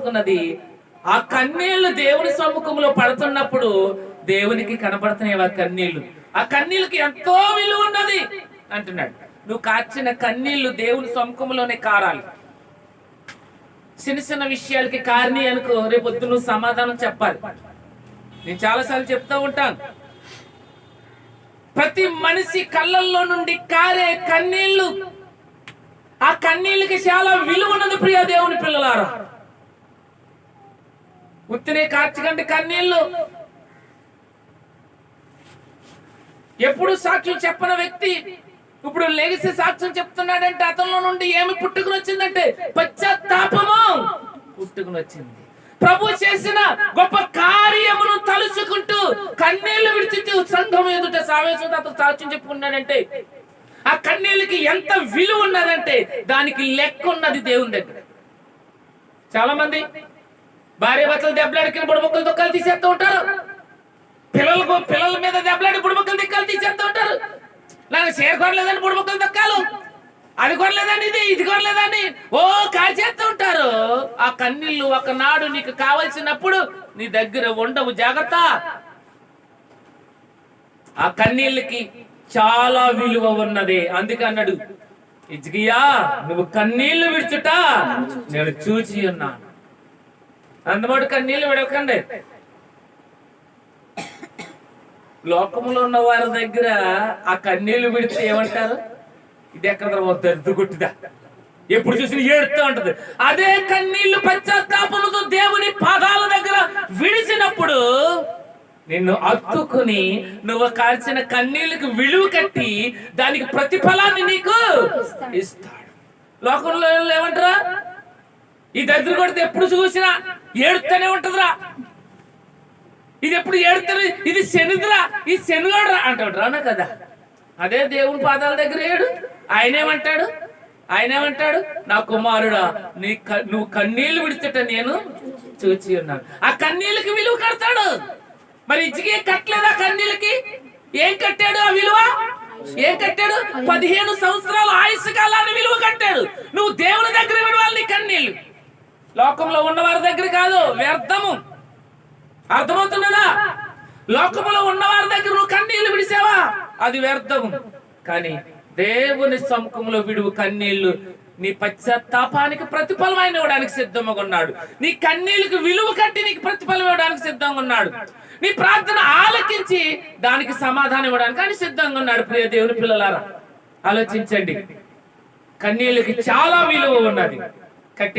పోసుకున్నది ఆ కన్నీళ్ళు దేవుని సమ్ముఖంలో పడుతున్నప్పుడు దేవునికి కనబడుతున్నాయి ఆ కన్నీళ్ళు. ఆ కన్నీళ్ళకి ఎంతో విలువ ఉన్నది అంటున్నాడు. నువ్వు కార్చిన కన్నీళ్ళు దేవుని సమ్ముఖంలోనే కారాలి. చిన్న చిన్న విషయాలకి కారణి అనుకో రేపొద్దు నువ్వు సమాధానం చెప్పాలి. నేను చాలాసార్లు చెప్తా ఉంటాను. ప్రతి మనిషి కళ్ళల్లో నుండి కారే కన్నీళ్ళు. ఆ కన్నీళ్ళకి చాలా విలువ ఉన్నది ప్రియ దేవుని పిల్లలారా. ఉత్తినే కార్చకండి కన్నీళ్ళు. ఎప్పుడు సాక్ష్యం చెప్పని వ్యక్తి ఇప్పుడు లెగిసి సాక్ష్యం చెప్తున్నాడంటే అతనిలో నుండి ఏమి పుట్టుకుని వచ్చిందంటే పశ్చాత్తాపము పుట్టుకుని వచ్చింది. ప్రభు చేసిన గొప్ప కార్యమును తలుచుకుంటూ కన్నీళ్ళు విడిచిస్తూ సంఘం ఎదుట సావేశం అతను సాక్ష్యం చెప్పుకున్నాడంటే ఆ కన్నీళ్ళకి ఎంత విలువ ఉన్నదంటే దానికి లెక్క ఉన్నది దేవుని దగ్గర. చాలా మంది భార్య భర్తలు దెబ్బలాడికిన బుడబుక్కలు దుఃఖాలు తీసేస్తూ ఉంటారు. పిల్లలకు పిల్లల మీద దెబ్బలాడి బుడబుక్కలు దిక్కలు తీసేస్తూ ఉంటారు. నాకు షేర్ కొనలేదని బుడబుక్కలు దక్కాలు అది కొనలేదని ఇది ఇది కొనలేదని ఓ కాల్చేస్తూ ఉంటారు. ఆ కన్నీళ్ళు ఒకనాడు నీకు కావలసినప్పుడు నీ దగ్గర ఉండవు జాగ్రత్త. ఆ కన్నీళ్ళకి చాలా విలువ ఉన్నది. అందుకే అన్నాడు ఇజ్గియా నువ్వు కన్నీళ్ళు విడుచుట నేను చూచి ఉన్నాను. అందుబాటు కన్నీళ్ళు విడవకండి. లోకంలో ఉన్న వారి దగ్గర ఆ కన్నీళ్ళు విడితే ఏమంటారు? ఇది ఎక్కడ దద్దు కొట్టిదా? ఎప్పుడు చూసిన ఏడుతూ ఉంటది. అదే కన్నీళ్ళు పశ్చాత్తాపంతో దేవుని పాదాల దగ్గర విడిచినప్పుడు నిన్ను అత్తుకుని నువ్వు కాల్చిన కన్నీళ్ళకి విలువ కట్టి దానికి ప్రతిఫలాన్ని నీకు ఇస్తాడు. లోకంలో ఏమంటారా? ఈ దరిద్ర కొడితే ఎప్పుడు చూసినా ఏడుతూనే ఉంటుందిరా. ఇది ఎప్పుడు ఏడుతారు ఇది శనిదిరా ఈ శనిగాడురా అంటాడు రానా కదా అదే దేవుని పాదాల దగ్గర ఏడు ఆయనేమంటాడు ఆయనేమంటాడు నా కుమారుడా నీ నువ్వు కన్నీళ్ళు విడిచట నేను చూచి ఉన్నాను. ఆ కన్నీళ్ళకి విలువ కడతాడు. మరి ఇచ్చికి కట్టలేదా కన్నీళ్ళకి? ఏం కట్టాడు ఆ విలువ? ఏం కట్టాడు? పదిహేను సంవత్సరాల ఆయుష్ కాల విలువ కట్టాడు నువ్వు దేవుని దగ్గర విడవాలి నీ కన్నీళ్ళు లోకంలో ఉన్నవారి దగ్గర కాదు వ్యర్థము. అర్థమవుతున్నదా లోకంలో ఉన్నవారి దగ్గర నువ్వు కన్నీళ్ళు విడిసావా? అది వ్యర్థము. కానీ దేవుని సముఖంలో విడువు కన్నీళ్ళు నీ పశ్చాత్తాపానికి ప్రతిఫలం ఆయన ఇవ్వడానికి సిద్ధంగా ఉన్నాడు. నీ కన్నీళ్ళకి విలువ కట్టి నీకు ప్రతిఫలం ఇవ్వడానికి సిద్ధంగా ఉన్నాడు. నీ ప్రార్థన ఆలకించి దానికి సమాధానం ఇవ్వడానికి ఆయన సిద్ధంగా ఉన్నాడు. ప్రియ దేవుని పిల్లలారా ఆలోచించండి. కన్నీళ్ళకి చాలా విలువ ఉన్నది. కట్టి